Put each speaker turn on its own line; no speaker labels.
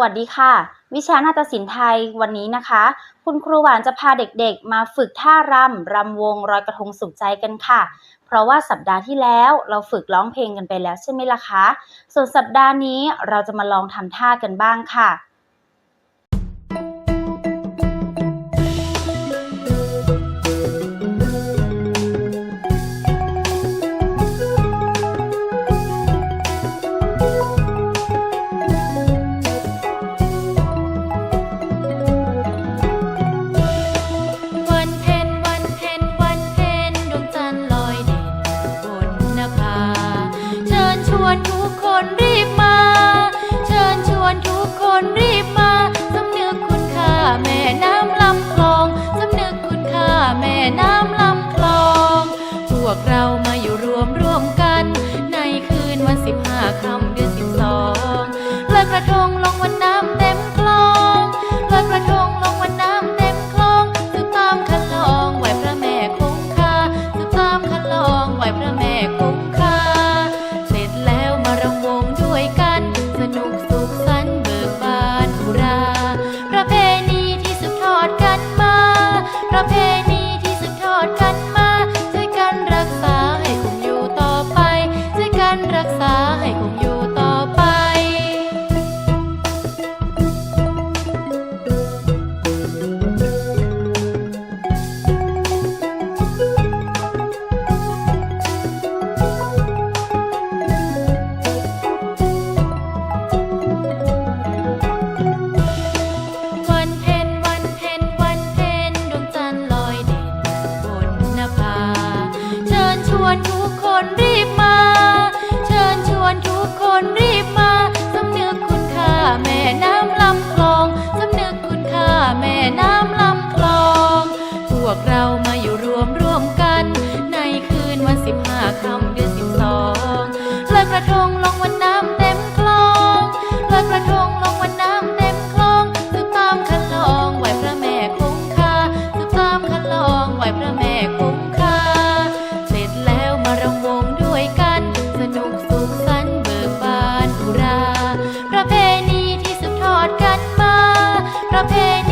วัสดีค่ะ วิชานาฏศิลป์ไทยวันนี้นะคะ คุณครูหวานจะพาเด็กๆ มาฝึกท่ารำรำวงรอยกระทงสุขใจกันค่ะ เพราะว่าสัปดาห์ที่แล้วเราฝึกร้องเพลงกันไปแล้วใช่ไหมล่ะคะ ส่วนสัปดาห์นี้เราจะมาลองทำท่ากันบ้างค่ะ
กระทงลงวันน้ำเต็มคลองลอยกระทงลงวันน้ำเต็มคลองสืบตามคันลองไหวพระแม่คงคาสืบตามคันลองไหวพระแม่คงคาเสร็จแล้วมารำวงด้วยกัน สนุกสุขสันต์เบิกบานอุรา ประเพณีที่สืบทอดกันมา ประเพณี คำเดือนสิบสองลอยกระทงลงวันน้ำเต็มคลองลอยกระทงลงวันน้ำเต็มคลองสืบตามคันลองไหวพระแม่คงคาสืบตามคันลองไหวพระแม่คงคาเสร็จแล้วมารำวงด้วยกัน สนุกสุขสันเบิกบานอุรา ประเพณีที่สืบทอดกันมา ประเพณี